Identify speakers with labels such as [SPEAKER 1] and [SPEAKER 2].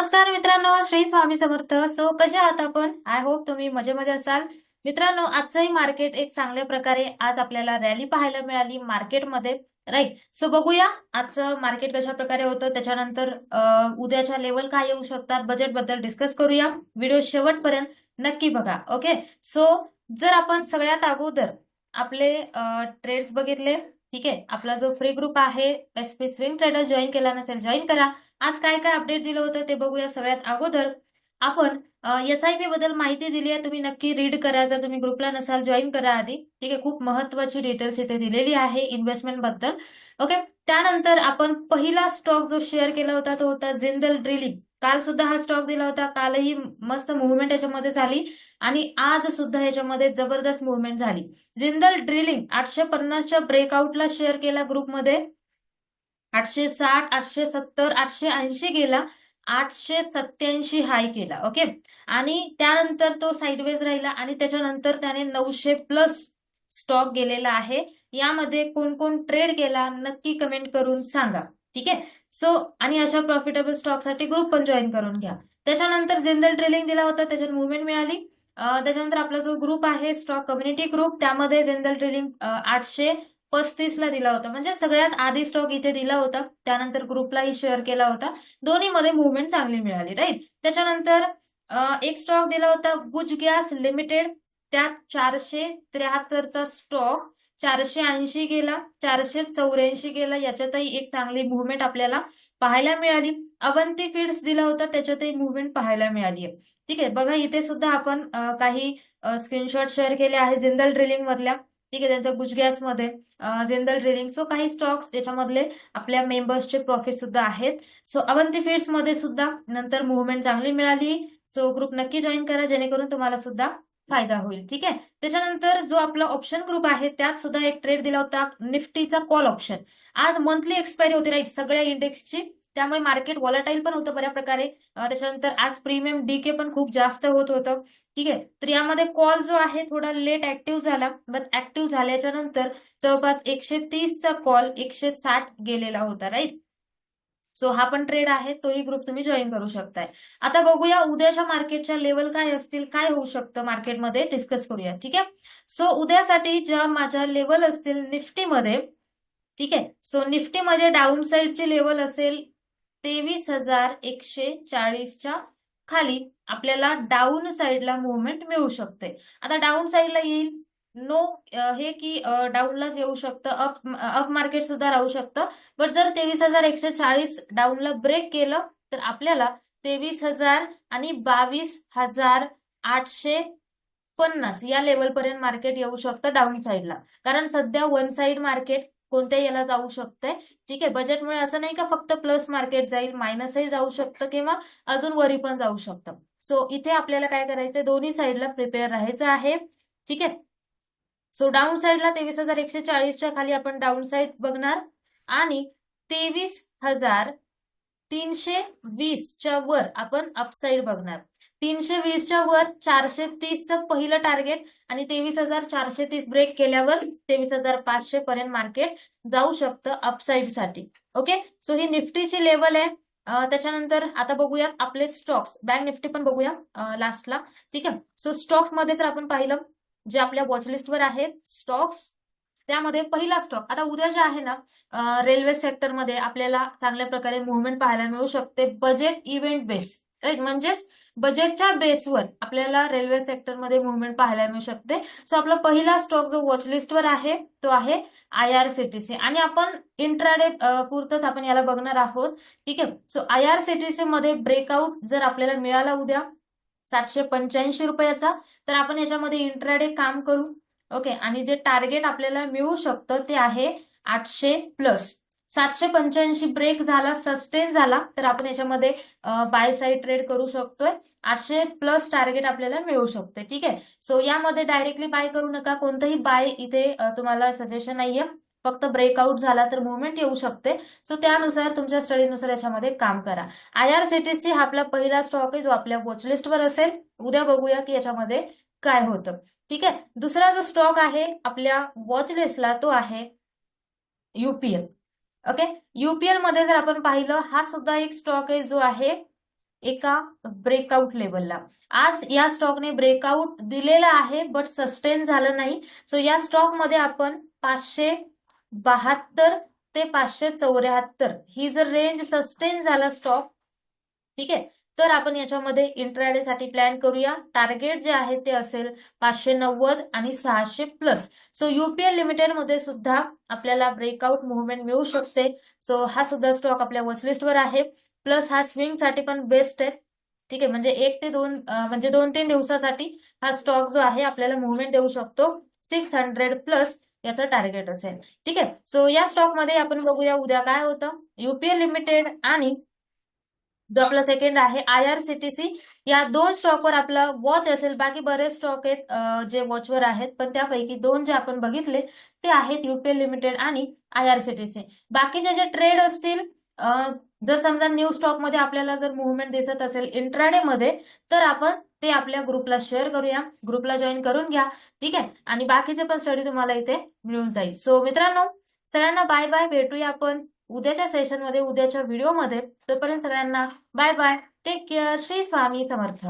[SPEAKER 1] नमस्कार मित्रांनो श्री स्वामी समर्थ. सो कसे आहात आपण? आय होप तुम्ही मजेमध्ये असाल. मित्रांनो आजचंही मार्केट एक चांगल्या प्रकारे आज आपल्याला रॅली पाहायला मिळाली मार्केटमध्ये राईट सो बघूया आजचं मार्केट कशा प्रकारे होतं. त्याच्यानंतर उद्याच्या लेवल काय येऊ शकतात बजेटबद्दल डिस्कस करूया. व्हिडिओ शेवटपर्यंत नक्की बघा ओके सो जर आपण सगळ्यात अगोदर आपले ट्रेड्स बघितले ठीक आहे? आपला जो फ्री ग्रुप आहे S P swing trader join केला नसेल जॉईन करा. आज काय काय अपडेट दिलं होतं ते बघूया सगळ्यात अगोदर. आपण एस आय पी बद्दल माहिती दिली आहे तुम्ही नक्की रीड करा. जर तुम्ही ग्रुपला नसाल जॉईन करा आधी. ठीक आहे? खूप महत्वाची डिटेल्स इथे दिलेली आहे इन्व्हेस्टमेंटबद्दल. ओके त्यानंतर आपण पहिला स्टॉक जो शेअर केला होता तो होता जिंदल ड्रिलिंग काल सुद्धा हा स्टॉक दिला होता. कालही मस्त मुवमेंट याच्यामध्ये झाली. आणि आज सुद्धा याच्यामध्ये जबरदस्त मुवमेंट झाली. जिंदल ड्रिलिंग आठशे पन्नासच्या ब्रेकआउटला शेअर केला ग्रुपमध्ये आठशे साठ आठशे सत्तर आठशे ऐंशी गेला. आठशे सत्याऐंशी हाय केला. ओके आणि त्यानंतर तो साईडवेज राहिला आणि त्याच्यानंतर त्याने नऊशे प्लस स्टॉक गेलेला आहे. यामध्ये कोण कोण ट्रेड केला नक्की कमेंट करून सांगा. ठीक आहे? सो आणि अशा प्रॉफिटेबल स्टॉकसाठी ग्रुप पण जॉईन करून घ्या. त्याच्यानंतर जिंदल ट्रेलिंग दिला होता त्याच्यात मुवमेंट मिळाली. त्याच्यानंतर आपला जो ग्रुप आहे स्टॉक कम्युनिटी ग्रुप त्यामध्ये जिंदल ट्रेलिंग आठशे पस्तीस ला दिला होता. म्हणजे सगळ्यात आधी स्टॉक इथे दिला होता. त्यानंतर ग्रुपलाही शेअर केला होता. दोन्हीमध्ये मुवमेंट चांगली मिळाली राईट त्याच्यानंतर एक स्टॉक दिला होता गुज गॅस लिमिटेड त्यात चारशे त्र्याहत्तरचा स्टॉक चारशे ऐंशी गेला चारशे चौऱ्याऐंशी गेला याच्यातही एक चांगली मुवमेंट आपल्याला पाहायला मिळाली. अवंती फीड्स दिला होता त्याच्यातही मुवमेंट पाहायला मिळाली. आहे ठीक आहे बघा इथे सुद्धा आपण काही स्क्रीनशॉट शेअर केले आहे जिंदल ड्रिलिंग मधल्या. ठीक आहे त्यांच्या गुजगॅसमध्ये जिंदल ड्रिलिंग सो काही स्टॉक्स याच्यामधले आपल्या मेंबर्सचे प्रॉफिट सुद्धा आहेत. सो अवंती फीड्समध्ये सुद्धा नंतर मुवमेंट चांगली मिळाली. सो ग्रुप नक्की जॉईन करा जेणेकरून तुम्हाला सुद्धा फायदा होईल ठीक आहे? त्याच्यानंतर जो आपला ऑप्शन ग्रुप आहे त्यात सुद्धा एक ट्रेड दिला होता निफ्टीचा कॉल ऑप्शन आज मंथली एक्सपायरी होती राईट सगळ्या इंडेक्सची त्यामुळे मार्केट वॉलाटाईल पण होतं बऱ्या प्रकारे. त्याच्यानंतर आज प्रीमियम डीके पण खूप जास्त होत होतं ठीक आहे? तर यामध्ये कॉल जो आहे थोडा लेट ऍक्टिव्ह झाला. बट ऍक्टिव्ह झाल्याच्यानंतर जवळपास एकशे तीसचा कॉल एकशे साठ गेलेला होता राईट सो हा पण ट्रेड आहे. तोही ग्रुप तुम्ही जॉईन करू शकताय. आता बघूया उद्याच्या मार्केटच्या लेवल काय असतील काय होऊ शकतं मार्केटमध्ये डिस्कस करूया. ठीक आहे? सो उद्यासाठी ज्या माझ्या लेवल असतील निफ्टीमध्ये ठीक आहे? सो निफ्टीमध्ये डाऊन साईडची लेवल असेल तेवीस हजार एकशे चाळीसच्या खाली आपल्याला डाऊन साईडला मुवमेंट मिळू शकते. आता डाऊन साईडला येईल नो हे की डाऊनलाच येऊ शकतं. अप अप मार्केट सुद्धा राहू शकतं. बट जर तेवीस हजार एकशे चाळीस डाऊनला ब्रेक केलं तर आपल्याला तेवीस हजार आणि बावीस हजार आठशे पन्नास या लेवलपर्यंत मार्केट येऊ शकतं डाऊन साईडला कारण सध्या वन साईड मार्केट कोणत्या याला जाऊ शकतंय. ठीक आहे बजेटमुळे असं नाही का फक्त प्लस मार्केट जाईल मायनसही जाऊ शकतं किंवा अजून वरी पण जाऊ शकतं. सो इथे आपल्याला काय करायचंय? दोन्ही साईडला प्रिपेअर राहायचं आहे. ठीक आहे? सो डाऊन साईडला तेवीस हजार एकशे चाळीसच्या खाली आपण डाऊन साईड बघणार. आणि तेवीस हजार तीनशे वीसच्या वर आपण अपसाईड बघणार. तीनशे वीसच्या वर चारशे तीसचं पहिलं टार्गेट आणि तेवीस हजार चारशे तीस ब्रेक केल्यावर तेवीस हजार पाचशे पर्यंत मार्केट जाऊ शकतं अपसाईडसाठी. ओके सो ही निफ्टीची लेवल आहे. त्याच्यानंतर आता बघूयात आपले स्टॉक्स बँक निफ्टी पण बघूया लास्टला ठीक आहे? सो स्टॉक्समध्ये जर आपण पाहिलं जे आपल्या वॉचलिस्टवर आहेत स्टॉक्स त्यामध्ये पहिला स्टॉक आता उद्या जे आहे ना रेल्वे सेक्टरमध्ये आपल्याला चांगल्या प्रकारे मुवमेंट पाहायला मिळू शकते बजेट इव्हेंट बेस राईट म्हणजेच बजेटच्या बेसवर आपल्याला रेल्वे सेक्टरमध्ये मुवमेंट पाहायला मिळू शकते. सो आपला पहिला स्टॉक जो वॉचलिस्टवर आहे तो आहे I R C T C आणि आपण इंट्राडे पुरतच आपण याला बघणार आहोत. ठीक आहे? So I R C T C मध्ये ब्रेकआउट जर आपल्याला मिळाला उद्या सातशे पंच्याऐंशी रुपयाचा तर आपण याच्यामध्ये इंट्राडे काम करू. ओके आणि जे टार्गेट आपल्याला मिळू शकतं ते आहे आठशे प्लस. सातशे पंच्याऐंशी ब्रेक झाला सस्टेन झाला तर आपण याच्यामध्ये बाय साईड ट्रेड करू शकतोय. आठशे प्लस टार्गेट आपल्याला मिळू शकते ठीक आहे? सो यामध्ये डायरेक्टली बाय करू नका कोणतंही बाय इथे तुम्हाला सजेशन नाहीये. फक्त ब्रेकआउट झाला तर मुवमेंट येऊ शकते. सो त्यानुसार तुमच्या स्टडीनुसार याच्यामध्ये काम करा. I R C T C हा आपला पहिला स्टॉक आहे जो आपल्या वॉचलिस्टवर असेल. उद्या बघूया की याच्यामध्ये काय होतं. ठीक आहे? दुसरा जो स्टॉक आहे आपल्या वॉचलिस्टला तो आहे युपीएल ओके युपीएलमध्ये जर आपण पाहिलं हा सुद्धा एक स्टॉक आहे जो आहे एका ब्रेकआउट लेवलला आज या स्टॉकने ब्रेकआउट दिलेला आहे बट सस्टेन झालं नाही. सो या स्टॉकमध्ये आपण पाचशे बहात्तर ते पाचशे चौऱ्याहत्तर. ही जर रेंज सस्टेन झाला स्टॉक ठीक आहे? तर आपण याच्यामध्ये इंट्राडे साठी प्लॅन करूया. टार्गेट जे आहे ते असेल पाचशे नव्वद आणि सहाशे प्लस सो युपीएल लिमिटेडमध्ये सुद्धा आपल्याला ब्रेकआउट मुवमेंट मिळू शकते. सो हा सुद्धा स्टॉक आपल्या वॉचलिस्टवर आहे. प्लस हा स्विंगसाठी पण बेस्ट आहे. ठीक आहे? म्हणजे एक ते दोन म्हणजे दोन तीन दिवसासाठी हा स्टॉक जो आहे आपल्याला मुवमेंट देऊ शकतो. सिक्स हंड्रेड प्लस याचं टार्गेट असेल. ठीक? आहे सो या स्टॉकमध्ये आपण बघूया उद्या काय होतं. युपीएल लिमिटेड आणि जो आपला सेकंड आहे I R C T C या दोन स्टॉकवर आपला वॉच असेल. बाकी बरेच स्टॉक आहेत जे वॉचवर आहेत पण त्यापैकी दोन जे आपण बघितले ते आहेत युपीएल लिमिटेड आणि I R C T C बाकीचे जे ट्रेड असतील जर समजा न्यू स्टॉकमध्ये आपल्याला जर मुवमेंट दिसत असेल इंट्राडे मध्ये तर आपण ते आपल्या ग्रुपला शेअर करूया. ग्रुपला जॉईन करून घ्या. ठीक आहे? आणि बाकीचे पण स्टडी तुम्हाला इथे मिळून जाईल. सो मित्रांनो सगळ्यांना बाय बाय भेटूया आपण उद्याच्या सेशनमध्ये उद्याच्या व्हिडिओमध्ये तोपर्यंत सगळ्यांना bye bye take care Shri Swami Samarth.